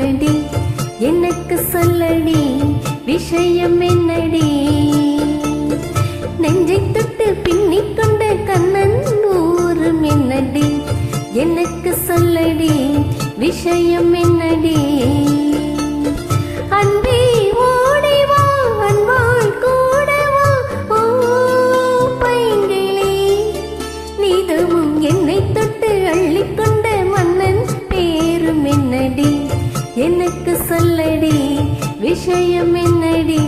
என்னடி எனக்கு சொல்லடி விஷயம் என்னடி? நெஞ்சை தொட்டு பின்னிக் கொண்ட கண்ணன் ஊரும் என்னடி? எனக்கு சொல்லடி விஷயம் என்னடி? அன்பே ஓடி அன்பால் கூட ஓ பைங்கிளி. நீதமும் என்னை தொட்டு அள்ளிக்கொண்ட மன்னன் பேரும் என்னடி? எனக்கு சொல்லடி விஷயம் என்னடி?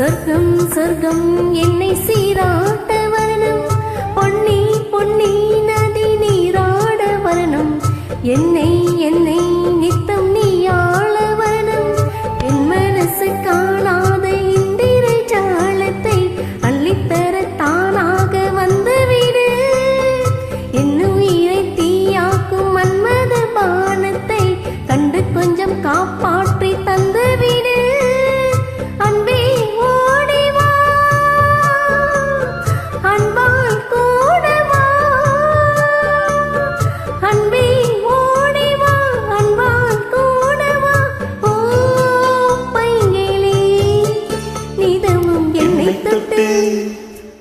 சொர்க்கம் சொர்க்கம் என்னை சீராட்ட வரணும். பொன்னி பொன்னி நதி நீராட வரணும். என்னை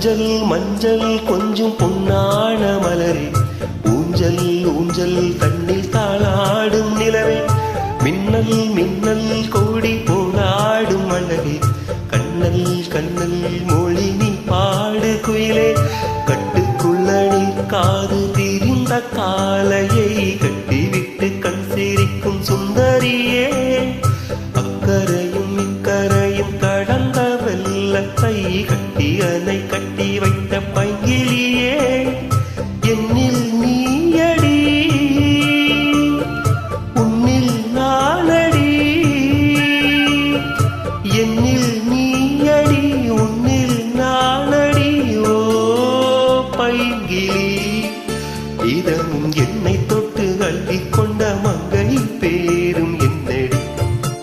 மஞ்சள் மஞ்சள் கொஞ்சம் பொன்னான மலரே. ஊஞ்சல் ஊஞ்சல் தண்ணில் தாளாடும் நிலவே. மின்னல் மின்னல் கோடி போனாடும் அழகே கண்ணல் கண்ணல் மொழி நீ பாடு குயிலே. கட்டுக்குள்ள நீ காது திரிந்த காலையே. கட்டி அணை கட்டி வைத்த பையிலேயே என்னில் நீயடி உன்னில் நாளடி என்னில் நீயடி உன்னில் நாளடி ஓ பைங்கிலி. இதமும் என்னை தொட்டு அள்ளிக் கொண்ட மங்கை பேரும் என்னடி?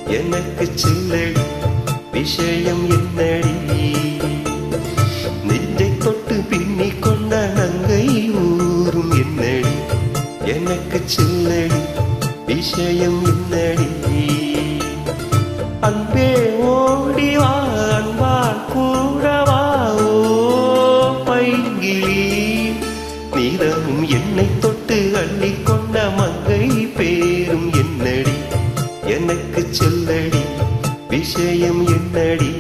எனக்கு செல்லடி விஷயம் என்னடி? சின்னடி விஷயம் என்னடி அன்பே ஓடிவா அன்பால் கூடவா ஓ பைங்கிலி. நீதமும் என்னை தொட்டு அள்ளி கொண்ட மங்கை பேரும் என்னடி. எனக்கு சொல்லடி விஷயம் என்னடி.